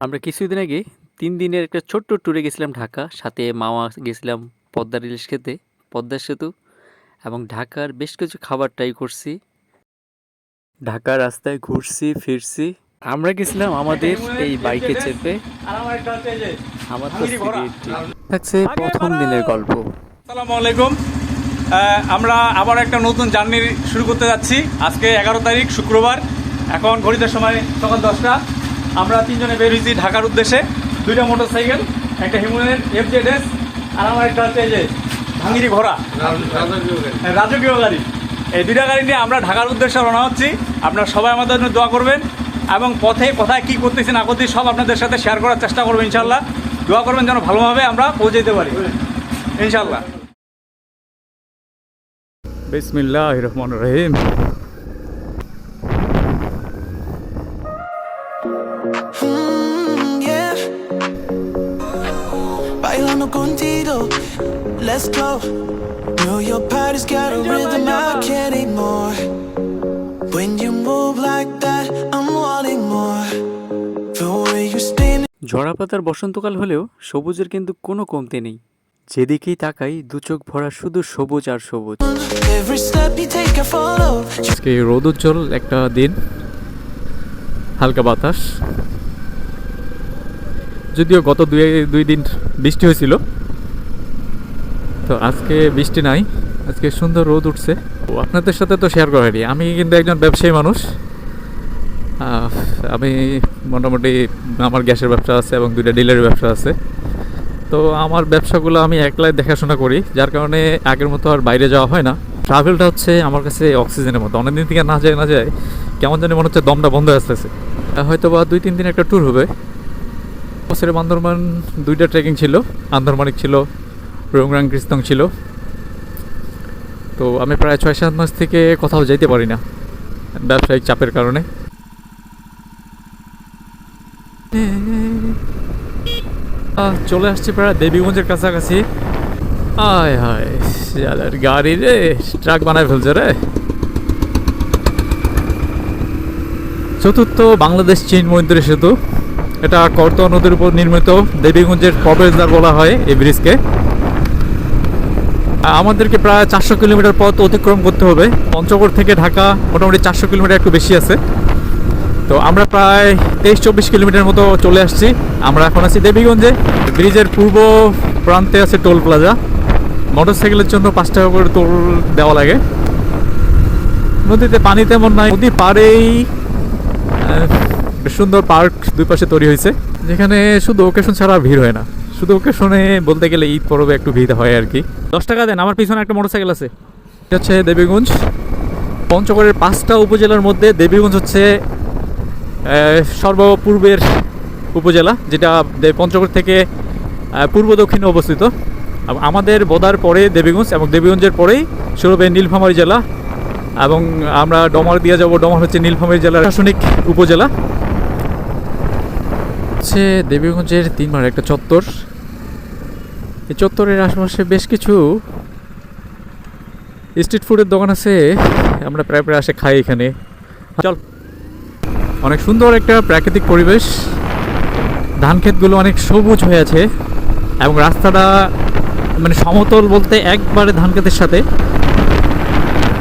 আমরা কিছুদিন আগে তিন দিনের একটা ছোট্ট ট্যুরে গেছিলাম ঢাকা সাথে মামা গেছিলাম পদ্মার ইলিশ খেতে পদ্মা সেতু এবং ঢাকার বেশ কিছু খাবার ট্রাই করছি। ঢাকার রাস্তায় ঘুরছি ফিরছি। আমরা গেছিলাম আমাদের এই বাইকে চেপে। আমার তো থাকছে প্রথম দিনের গল্প। আসসালামু আলাইকুম। আমরা আবার একটা নতুন জার্নি শুরু করতে যাচ্ছি। আজকে এগারো তারিখ শুক্রবার। এখন ঘড়িতে সময় সকাল দশটা। আমরা তিনজনে বের হয়েছি ঢাকার উদ্দেশ্যে। দুইটা মোটর সাইকেল একটা হিমুনের এফ জেড এস আর আমার একটা হচ্ছে এই যে ভাঙ্গিরি ঘোড়া। হ্যাঁ, রাজকীয় গাড়ি। এই দুইটা গাড়ি নিয়ে আমরা ঢাকার উদ্দেশ্যে রওনা হচ্ছি। আপনারা সবাই আমাদের জন্য দোয়া করবেন এবং পথে কোথায় কী করতেছি না করতেছি সব আপনাদের সাথে শেয়ার করার চেষ্টা করব ইনশাল্লাহ দোয়া করবেন যেন ভালোভাবে আমরা পৌঁছে যেতে পারি। ইনশাল্লাহ বিসমিল্লাহ রহমান রহিম। Let's go. Know your body's got a rhythm I can't ignore. When you move like that, I'm wanting more. The way you spin ঝরা পাতার বসন্তকাল হলেও সবুজের কিন্তু কোনো কমতি নেই যেদিকেই তাকাই দু চোখ ভরা শুধু সবুজ আর সবুজ every step you take, I follow. আজকে রোদোজ্জ্বল একটা দিন হালকা বাতাস যদিও গত দুই দুই দিন বৃষ্টি হয়েছিল তো আজকে বৃষ্টি নাই, আজকে সুন্দর রোদ উঠছে। ও আপনাদের সাথে তো শেয়ার করারি আমি কিন্তু একজন ব্যবসায়ী মানুষ। আমি মোটামুটি আমার গ্যাসের ব্যবসা আছে এবং দুইটা ডিলারের ব্যবসা আছে। তো আমার ব্যবসাগুলো আমি একলাই দেখাশোনা করি, যার কারণে আগের মতো আর বাইরে যাওয়া হয় না। ট্রাভেলটা হচ্ছে আমার কাছে অক্সিজেনের মতো। অনেকদিন থেকে না যায় না যায়, কেমন জানি মনে হচ্ছে দমটা বন্ধ আসতেছে। হয়তো বা দুই, তিন দিন একটা ট্যুর হবে। বছরে বান্দরবান দুইটা ট্রেকিং ছিল, আন্দরমানিক ছিল রোংরাং কৃস্তং ছিল। তো আমি প্রায় ছয় সাত মাস থেকে কোথাও যাইতে পারি না, ব্যবসায়িক চাপের কারণে। চলে আসছি প্রায় দেবীগঞ্জের কাছাকাছি। আয় হায় গাড়ি রে, ট্রাক বানায় ফেলছে রে। চতুর্থ বাংলাদেশ চীন মৈত্রী সেতু। এটা করতোয়া নদীর উপর নির্মিত, দেবীগঞ্জের প্রবেশদ্বার বলা হয় এই ব্রিজকে। আমাদেরকে প্রায় চারশো কিলোমিটার পথ অতিক্রম করতে হবে। পঞ্চগড় থেকে ঢাকা মোটামুটি চারশো কিলোমিটার একটু বেশি আছে। তো আমরা প্রায় তেইশ চব্বিশ কিলোমিটার মতো চলে আসছি। আমরা এখন আছি দেবীগঞ্জে। ব্রিজের পূর্ব প্রান্তে আছে টোল প্লাজা। মোটরসাইকেলের জন্য পাঁচ টাকা করে টোল দেওয়া লাগে। নদীতে পানি তেমন নাই। নদী পাড়েই সুন্দর পার্ক দুই পাশে তৈরি হয়েছে। যেখানে শুধু ওকেশন ছাড়া ভিড় হয় না। শুধু ওকেশনে বলতে গেলে ঈদ পরবে একটু ভিড় হয় আর কি। দশ টাকা দেন, আমার পিছনে একটা মোটরসাইকেল আছে। এটা হচ্ছে দেবীগঞ্জ। পঞ্চগড়ের পাঁচটা উপজেলার মধ্যে দেবীগঞ্জ হচ্ছে সর্বপূর্বের উপজেলা, যেটা পঞ্চগড় থেকে পূর্ব দক্ষিণে অবস্থিত। আম- আমাদের বোদার পরে দেবীগঞ্জ এবং দেবীগঞ্জের পরেই শুরু হবে নীলফামারী জেলা এবং আমরা ডমার দিয়ে যাব। ডমার হচ্ছে নীলফামারী জেলার প্রশাসনিক উপজেলা। হচ্ছে দেবীগঞ্জের তিন মার একটা চত্বর। এই চত্বরের আশেপাশে বেশ কিছু স্ট্রিট ফুডের দোকান আছে। আমরা প্রায় প্রায় আসে খাই এখানে। চল। অনেক সুন্দর একটা প্রাকৃতিক পরিবেশ। ধান ক্ষেতগুলো অনেক সবুজ হয়ে আছে এবং রাস্তাটা মানে সমতল বলতে একবারে ধান ক্ষেতের সাথে।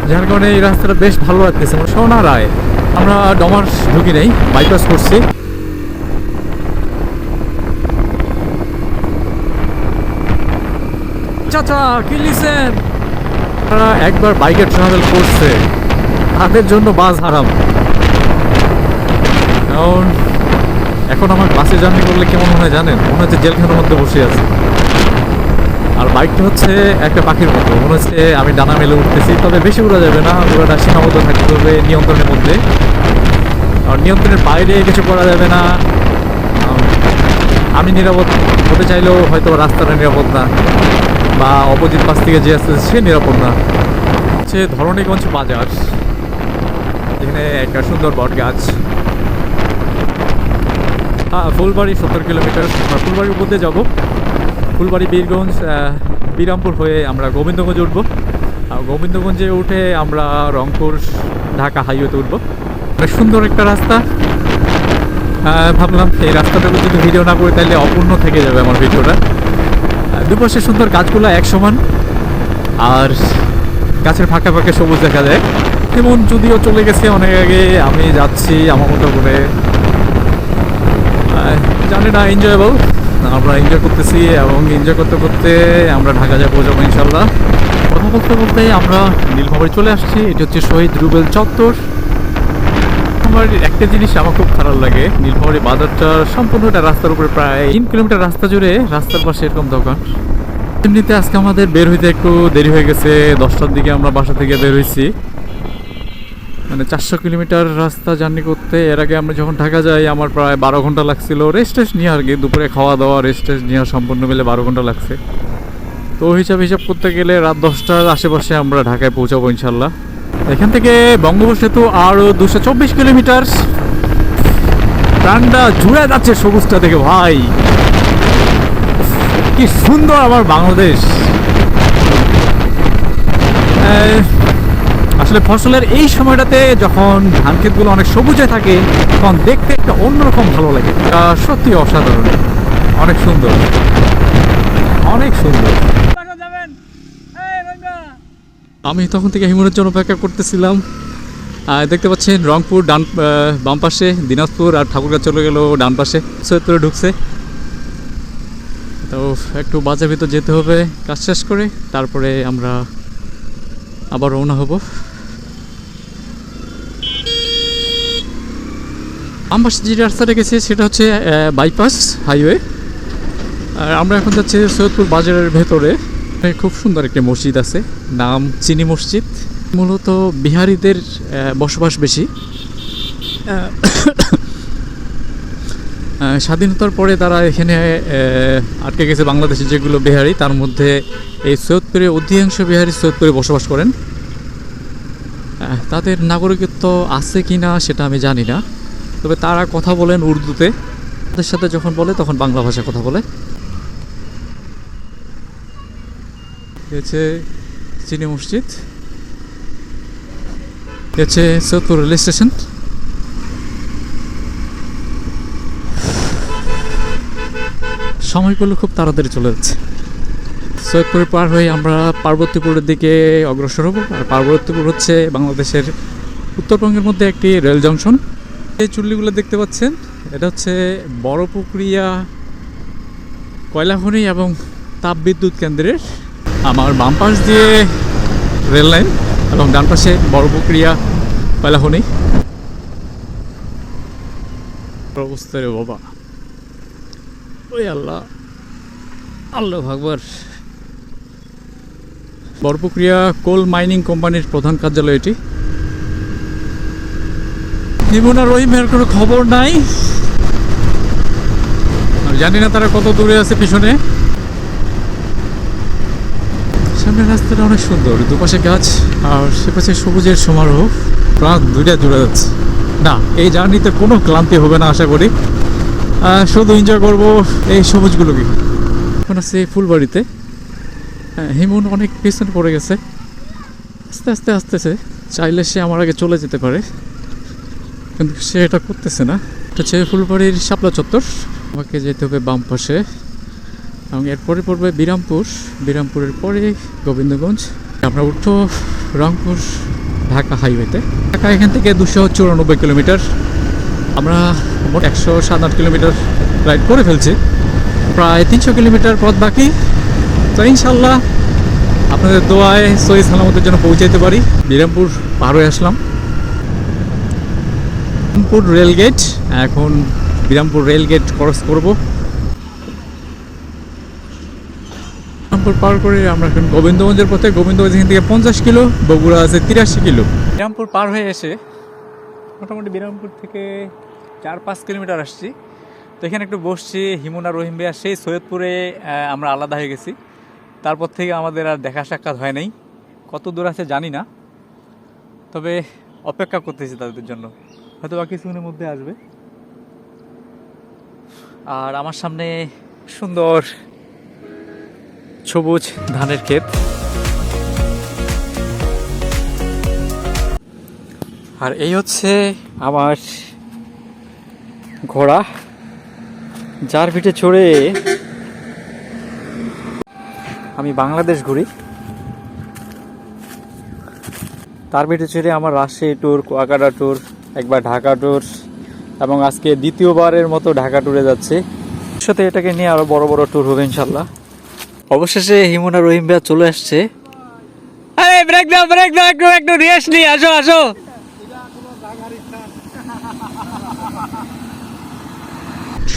যার কারণে এই রাস্তাটা বেশ ভালো লাগতেছে। মানে সোনা রায়। আমরা ডমার ঢুকি নেই বাইপাস করছি। চাচা, কি লিসেন তারা একবার বাইকে ট্রাভেল করছে। তাদের জন্য বাস হারাম। কারণ, এখন আমার বাসে জার্নি করলে কেমন মনে জানেন? মনে হচ্ছে জেলখানার মধ্যে বসে আছে। আর বাইকটা হচ্ছে একটা পাখির মতো। মনে হচ্ছে আমি ডানা মেলে উঠতেছি। তবে বেশি উড়া যাবে না। উড়াটা সীমাবদ্ধ থাকতে হবে নিয়ন্ত্রণের মধ্যে। আর নিয়ন্ত্রণের বাইরে কিছু করা যাবে না। আমি নিরাপদ। হতে চাইলেও হয়তো রাস্তাটা নিরাপদ না। বা অপোজিট পাশ থেকে যে আসতেছে, সে নিরাপদ না। হচ্ছে ধরণীগঞ্জ বাজার। এখানে একটা সুন্দর বট গাছ। হ্যাঁ ফুলবাড়ি সত্তর কিলোমিটার। ফুলবাড়ির উপর দিয়ে যাব। ফুলবাড়ি, বীরগঞ্জ বিরামপুর হয়ে আমরা গোবিন্দগঞ্জ উঠবো। আর গোবিন্দগঞ্জে উঠে আমরা রংপুর, ঢাকা হাইওয়েতে উঠবো। সুন্দর একটা রাস্তা। ভাবলাম এই রাস্তাটাকে যদি ভিডিও না করি, তাহলে অপূর্ণ থেকে যাবে আমার ভিডিওটা। দুপাশে সুন্দর গাছগুলো এক সমান, আর গাছের ফাঁকে ফাঁকে সবুজ দেখা যায়। যেমন যদিও চলে গেছে অনেক আগে, আমি যাচ্ছি আমার মতো করে। জানি না এনজয়েবল আমরা এনজয় করতেছি এবং এনজয় করতে করতে আমরা ঢাকা যাব যাব ইনশাল্লাহ। কথা বলতে বলতে আমরা নীলফামারী চলে আসছি, এটি হচ্ছে শহীদ রুবেল চত্বর। আমার একটা জিনিস আমার খুব খারাপ লাগে। নীলফামারী বাজারটা সম্পূর্ণটা রাস্তার উপরে প্রায় তিন কিলোমিটার রাস্তা জুড়ে রাস্তার পাশে এরকম দোকান। এমনিতে আজকে আমাদের বের হইতে একটু দেরি হয়ে গেছে, দশটার দিকে আমরা বাসা থেকে বের হয়েছি মানে চারশো কিলোমিটার রাস্তা জার্নি করতে, এর আগে আমরা যখন ঢাকা যাই, আমার প্রায় বারো ঘণ্টা লাগছিল। রেস্ট টেস্ট নিয়ে আর কি, দুপুরে খাওয়া দাওয়া রেস্ট টেস্ট নেওয়া সম্পূর্ণ মিলে বারো ঘণ্টা লাগছে। তো হিসাব হিসাব করতে গেলে রাত দশটার আশেপাশে আমরা ঢাকায় পৌঁছাবো ইনশাল্লাহ। এখান থেকে বঙ্গোপসাগর আরও দুশো চব্বিশ কিলোমিটার প্রাণটা জুড়ে যাচ্ছে সবুজটা থেকে ভাই। কি সুন্দর আমার বাংলাদেশ। আসলে ফসলের এই সময়টাতে যখন ধান ক্ষেতগুলো অনেক সবুজে থাকে, তখন দেখতে একটা অন্যরকম ভালো লাগে। সত্যি অসাধারণ। অনেক সুন্দর। অনেক সুন্দর। আমি তখন থেকে হিমনের জন্য অপেক্ষা করতেছিলাম। দেখতে পাচ্ছেন, রংপুর ডান বাম পাশে, দিনাজপুর আর ঠাকুরগাঁ চলে গেল ডান পাশে, সৈয়দপুরে ঢুকছে। তো একটু বাজার ভিতর যেতে হবে, কাজ শেষ করে, তারপরে আমরা আবার রওনা হব। পাশে যে রাস্তাটা গেছে, সেটা হচ্ছে বাইপাস হাইওয়ে আর আমরা এখন যাচ্ছি সৈয়দপুর বাজারের ভেতরে। এখানে খুব সুন্দর একটি মসজিদ আছে, নাম চিনি মসজিদ। মূলত বিহারিদের বসবাস বেশি। স্বাধীনতার পরে তারা এখানে আটকে গেছে বাংলাদেশে যেগুলো বিহারি, তার মধ্যে এই সৈয়দপুরে অধিকাংশ বিহারি সৈয়দপুরে বসবাস করেন। তাদের নাগরিকত্ব আছে কি না সেটা আমি জানি না। তবে তারা কথা বলেন উর্দুতে। তাদের সাথে যখন বলে, তখন বাংলা ভাষায় কথা বলে। হচ্ছে চিনি মসজিদ। হচ্ছে সৈয়দপুর রেল স্টেশন। সময়গুলো খুব তাড়াতাড়ি চলে যাচ্ছে। সৈয়দপুরে পার হয়ে আমরা পার্বতীপুরের দিকে অগ্রসর হব। আর পার্বতীপুর হচ্ছে বাংলাদেশের উত্তরবঙ্গের মধ্যে একটি রেল জংশন। এই চুল্লিগুলো দেখতে পাচ্ছেন, এটা হচ্ছে বড় পুকুরিয়া কয়লাখনি এবং তাপবিদ্যুৎ কেন্দ্রের আমার বাম পাশ দিয়ে রেল লাইন এবং ডান পাশে বড় পুকুরিয়া কয়লাখনি অবস্থা বাবা। ওই আল্লাহ। আল্লাহ ভাগবার বরপুক্রিয়া কোল মাইনিং কোম্পানির প্রধান কার্যালয় এটি। হিমুনা রহিমের কোনো খবর নাই। জানি না তারা কত দূরে আছে পিছনে। সামনের রাস্তাটা অনেক সুন্দর, দুপাশে গাছ আর সেপাশে সবুজের সমারোহ। প্রাণ দুইটা জুড়ে যাচ্ছে। না, এই জার্নিতে কোনো ক্লান্তি হবে না, আশা করি। শুধু এনজয় করব এই সবুজগুলোকে। এখন আছে ফুলবাড়িতে। হ্যাঁ হিমুন অনেক পিছনে পড়ে গেছে। আস্তে আস্তে আসতেছে। চাইলে সে আমার আগে চলে যেতে পারে। কিন্তু সে এটা করতেছে না। এটা হচ্ছে ফুলবাড়ির শাপলা চত্বর। আমাকে যেতে হবে বাম পাশে। এবং এরপরে পড়বে বিরামপুর। বিরামপুরের পরে গোবিন্দগঞ্জ। আমরা উঠবো রংপুর, ঢাকা হাইওয়েতে। ঢাকা এখান থেকে দুশো চুরানব্বই কিলোমিটার। আমরা মোট একশো সাত আট কিলোমিটার রাইড করে ফেলছি। প্রায় তিনশো কিলোমিটার পথ বাকি। তো ইনশাল্লাহ আপনাদের দোয়ায় সহি সালামতের জন্য পৌঁছাইতে পারি। বিরামপুর পার হয়ে আসলাম। বিরামপুর রেল গেট এখন বিরামপুর রেলগেট ক্রস করব। বিরামপুর পার করে আমরা এখন গোবিন্দগঞ্জের পথে। গোবিন্দগঞ্জ এখান থেকে পঞ্চাশ কিলো, বগুড়া আছে তিরাশি কিলো। বিরামপুর পার হয়ে এসে মোটামুটি বিরামপুর থেকে চার পাঁচ কিলোমিটার আসছি। তো এখানে একটু বসছি, হিমুনা, রহিম ভাইয়া, সেই সৈয়দপুরে আমরা আলাদা হয়ে গেছি। তারপর থেকে আমাদের আর দেখা সাক্ষাৎ হয় নাই। কত দূর আছে জানি না। তবে অপেক্ষা করতেছি তাদের জন্য। হয়তো বা কিছুদিনের মধ্যে আসবে। আর আমার সামনে সুন্দর সবুজ ধানের ক্ষেত। আর এই হচ্ছে আমার ঘোড়া, যার পিঠে চড়ে আমি বাংলাদেশ ঘুরি। তার পিঠে চড়ে আমার রাজশাহী ট্যুর কুয়াকাটা ট্যুর একবার ঢাকা ট্যুর এবং আজকে দ্বিতীয়বারের মতো ঢাকা ট্যুরে যাচ্ছে। সাথে এটাকে নিয়ে আরও বড় বড় ট্যুর হবে ইনশাল্লাহ। অবশেষে হিমুনা রহিম ভাইয়া চলে আসছে। আরে ব্রেক দাও ব্রেক দাও একটু একটু রেস্ট নিয়ে আসো আসো।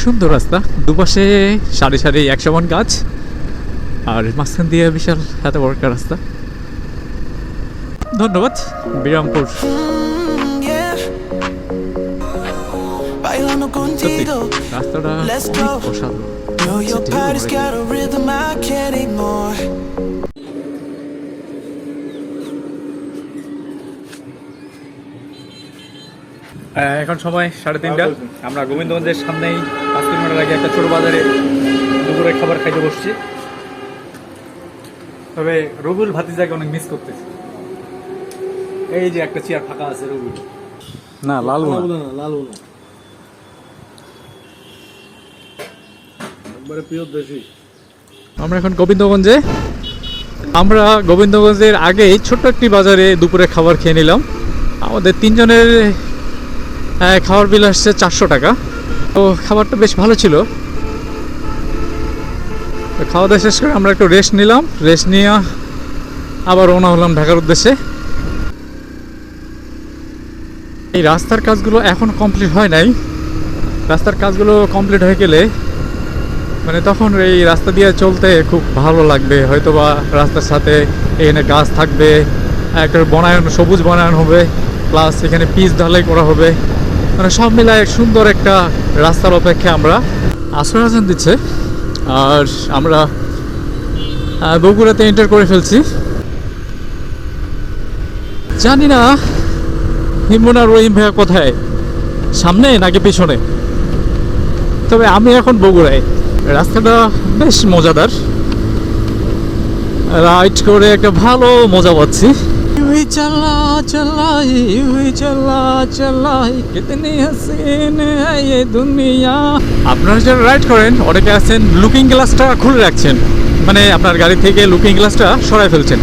সুন্দর রাস্তা দুপাশে সারি সারি একশো মন গাছ আর মাঝখান দিয়ে বিশাল এত বড় একটা রাস্তা। ধন্যবাদ বিরামপুর. রাস্তাটা. অসাধারণ। Your body's got a rhythm I can't ignore. এখন সময় সাড়ে তিনটা। আমরা গোবিন্দগঞ্জের সামনেই পাঁচ কিলোমিটার আগে একটা ছোট বাজারে দুপুরে খাবার খাইতে বসছি। তবে রবিউল ভাতিজাকে অনেক মিস করতেছি। এই যে একটা চেয়ার ফাঁকা আছে রবুল না লাল আমরা এখন গোবিন্দগঞ্জে। আমরা গোবিন্দগঞ্জের আগেই ছোট্ট একটি বাজারে দুপুরে খাবার খেয়ে নিলাম। আমাদের তিনজনের খাবার বিল আসছে চারশো টাকা। তো খাবারটা বেশ ভালো ছিল। তো খাওয়া দাওয়া শেষ করে আমরা একটু রেস্ট নিলাম। রেস্ট নিয়ে আবার রওনা হলাম ঢাকার উদ্দেশ্যে। এই রাস্তার কাজগুলো এখন কমপ্লিট হয় নাই। রাস্তার কাজগুলো কমপ্লিট হয়ে গেলে মানে তখন এই রাস্তা দিয়ে চলতে খুব ভালো লাগবে। হয়তো বা রাস্তার সাথে এখানে গাছ থাকবে, একটা বনায়ন, সবুজ বনায়ন হবে, প্লাস এখানে পিচ ঢালাই করা হবে। মানে সব মিলায় সুন্দর একটা রাস্তার অপেক্ষা আমরা আশ্রয় দিচ্ছে। আর আমরা বগুড়াতে এন্টার করে ফেলছি। জানি না হিমুনা রহিম ভাইয়া কোথায়? সামনে নাকি পিছনে? তবে আমি এখন বগুড়ায়। রাস্তাটা বেশ মজাদার। রাইড করে একটা ভালো মজা পাচ্ছি। ইউই চালা চালাই ইউই চালা চালাই কিতনি হাসিন হ্যায় ये দুনিয়া। আপনারা যারা রাইড করেন, অনেকে আছেন লুকিং গ্লাসটা খুলে রাখছেন। মানে আপনার গাড়ি থেকে লুকিং গ্লাসটা সরাই ফেলছেন।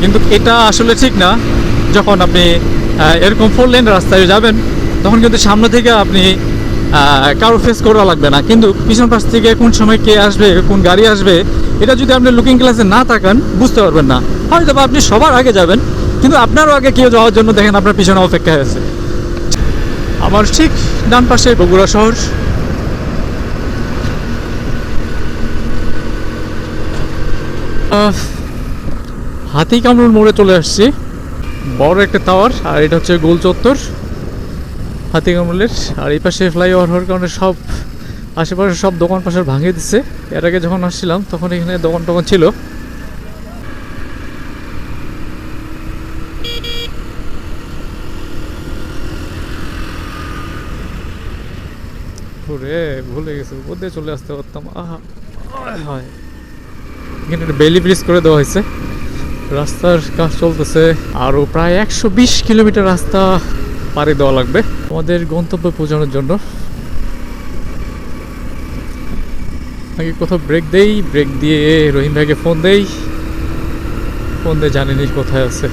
কিন্তু এটা আসলে ঠিক না। যখন আপনি এরকম ফোর লেন রাস্তায় যাবেন, তখন কিন্তু সামনে থেকে আপনি কারও ফেস করা লাগবে না। কিন্তু পিছন পাশ থেকে কোন সময় কে আসবে, কোন গাড়ি আসবে, এটা যদি আপনি লুকিং গ্লাসে না তাকান, বুঝতে পারবেন না। হয়তো আপনি সবার আগে যাবেন, কিন্তু আপনারও আগে কেউ যাওয়ার জন্য দেখেন আপনার পিছনে অপেক্ষা আছে। আমার ঠিক ডান পাশে বগুড়া শহর। হাতি কামরুল মোড়ে চলে আসছি। বড় একটা টাওয়ার আর এটা হচ্ছে গোল চত্বর। হাতি কামরুলের আর এই পাশে ফ্লাইওভার হওয়ার কারণে সব আশেপাশে সব দোকান পাশার ভাঙিয়ে দিচ্ছে এর আগে যখন আসছিলাম, তখন এখানে দোকান টোকান ছিল। ওরে, ভুলে গেছি, উপর দিয়ে চলে আসতে পারতাম। আহা, হায়। এখানে একটা বেলি ব্রিজ করে দেওয়া হয়েছে। রাস্তার কাজ চলতেছে। আরও প্রায় একশো বিশ কিলোমিটার রাস্তা। পাড়ি দেওয়া লাগবে। আমাদের গন্তব্যে পৌঁছানোর জন্য। আগে কোথাও ব্রেক দেই ব্রেক দিয়ে রহিম ভাইকে ফোন দেই। ফোন দিয়ে জানিনি কোথায় আছে.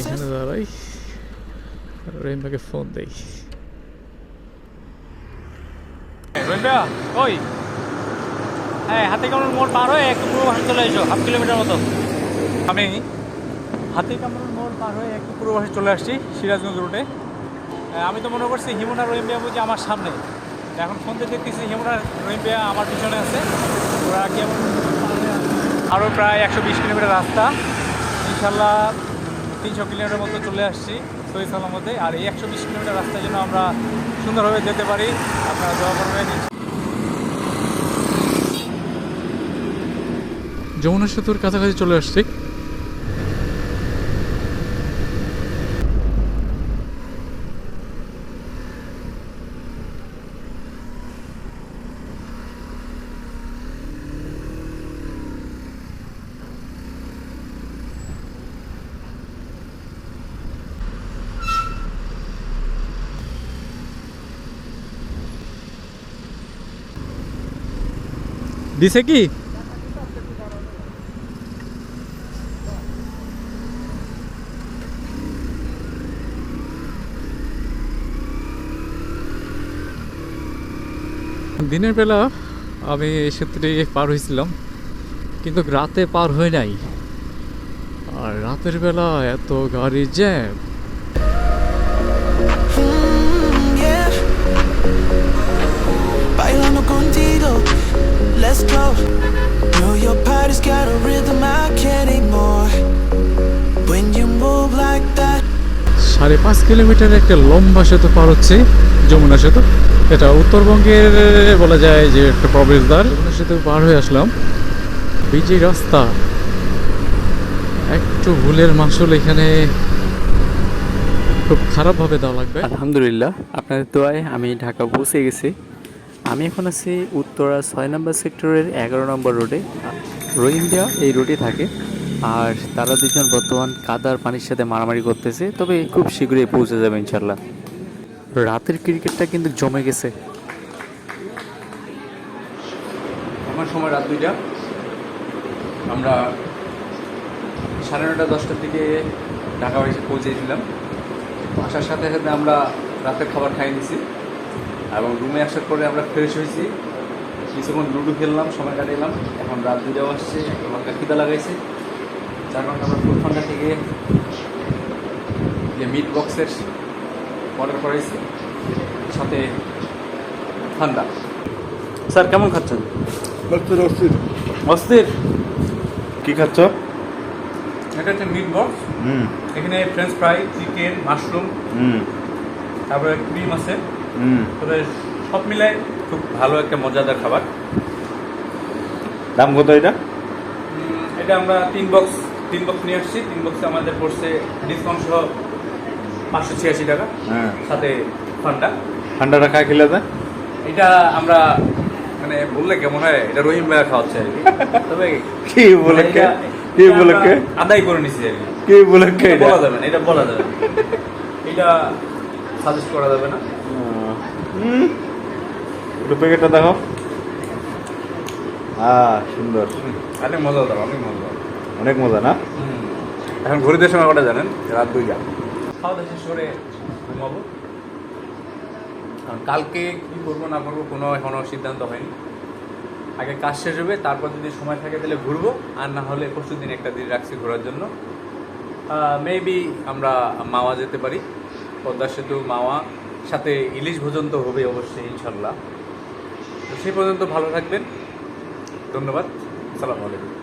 এখানে দাঁড়াই রহিম ভাইকে ফোন দেই। ওই। হ্যাঁ হাতে কামড় মোড় পার হয়ে একটু পুরো বাসে চলে এসো, হাফ কিলোমিটার মতো। আমি হাতি কামরুল মোড় পার হয়ে একটু পূর্ববাসে চলে আসছি, সিরাজগঞ্জ রুটে আমি তো মনে করছি হিমুনা রহিম বিয়া বুঝি আমার সামনে। এখন ফোন দেখতেছি হিমুনা রহিম বিয়া আমার পিছনে আছে। ওরা কেমন আরও প্রায় একশো বিশ কিলোমিটার রাস্তা। ইনশাল্লাহ তিনশো কিলোমিটার মতো চলে আসছি সহি সালামতে। আর এই একশো বিশ কিলোমিটার রাস্তার জন্য আমরা সুন্দরভাবে যেতে পারি। আপনারা দোয়া করবেন যমুনা সেতুর কাছাকাছি চলে আসছি। দিছে কি? দিনের বেলা আমি এই ক্ষেত্রে পার হয়েছিলাম কিন্তু রাতে পার হয় নাই। আর রাতের বেলা এত গাড়ি jam. Bailando contigo, let's go. Know your body's got a rhythm I can't ignore. When you move like that. সাড়ে পাঁচ কিলোমিটার একটা লম্বা সেতু পার হচ্ছে যমুনা সেতু এটা উত্তরবঙ্গের বলা যায় যে একটা প্রবেশদ্বার যমুনা সেতু পার হয়ে আসলাম বিজি রাস্তা একটু ভুলের মাসুল এখানে খুব খারাপভাবে দেওয়া লাগবে আলহামদুলিল্লাহ আপনাদের দোয়ায় আমি ঢাকা পৌঁছে গেছি আমি এখন আছি উত্তরা ছয় নম্বর সেক্টরের এগারো নম্বর রোডে। রোহিঙ্গা এই রোডে থাকে। আর তারা দুজন বর্তমান কাদার পানির সাথে মারামারি করতেছে। তবে খুব শীঘ্রই পৌঁছে যাবে ইনশাল্লাহ রাতের ক্রিকেটটা কিন্তু জমে গেছে। আমার সময় রাত দুইটা। আমরা সাড়ে নটা দশটার দিকে ঢাকা বাড়িতে পৌঁছেছিলাম আসার সাথে সাথে আমরা রাতের খাবার খাই নিছি। এবং রুমে আসার পরে আমরা ফ্রেশ হয়েছি। কিছুক্ষণ লুডো খেললাম সময় কাটাইলাম। এখন রাত দুইটাও আসছে একটু হালকা খিদা লাগাইছে। যার কারণে আমরা ফান্ডা থেকে যে মিট বক্সের অর্ডার করাইছি সাথে ঠান্ডা। স্যার কেমন খাচ্ছেন? অস্থির অস্থির। অস্থির? কি খাচ্ছ? এটা হচ্ছে মিট বক্স এখানে ফ্রেঞ্চ ফ্রাই চিকেন মাশরুম তারপরে ক্রিম আছে। তবে সব মিলাই খুব ভালো একটা মজাদার খাবার। দাম কত এটা? এটা আমরা তিন বক্স তিন বক্স নিয়ে আসছি। তিন বক্সে আমাদের পড়ছে ডিসকাউন্ট সহ পাঁচশো ছিয়াশি টাকা। হ্যাঁ। সাথে ফান্ডা। ঠান্ডাটা খায় খেলে এটা আমরা মানে বললে কেমন হয়? এটা রহিম ভাইয়া খাওয়াচ্ছে আর কি। তবে কি বলে কে বলে কে আদায় করে নিছি আর কি। কি বলে বলা যাবে না এটা বলা যাবে এটা সাজেস্ট করা যাবে না। হুম? প্যাকেটটা দেখো হ্যাঁ সুন্দর। অনেক মজাদার অনেক মজাদার অনেক মজা না? এখন ঘড়িতে সময় কটা জানেন? রাত দুইটা। খাওয়া দাওয়া শেষ করে ঘুমাবো। কারণ কালকে কী করব না করব কোনো এখনও সিদ্ধান্ত হয়নি। আগে কাজ শেষ হবে তারপর যদি সময় থাকে তাহলে ঘুরবো আর না হলে পরশু দিন একটা দিন রাখছি ঘোরার জন্য। মেবি আমরা মাওয়া যেতে পারি। পদ্মা সেতু মাওয়া। সাথে ইলিশ ভোজন তো হবে অবশ্যই ইনশাল্লাহ তো সেই পর্যন্ত ভালো থাকবেন। ধন্যবাদ। সালামু আলাইকুম।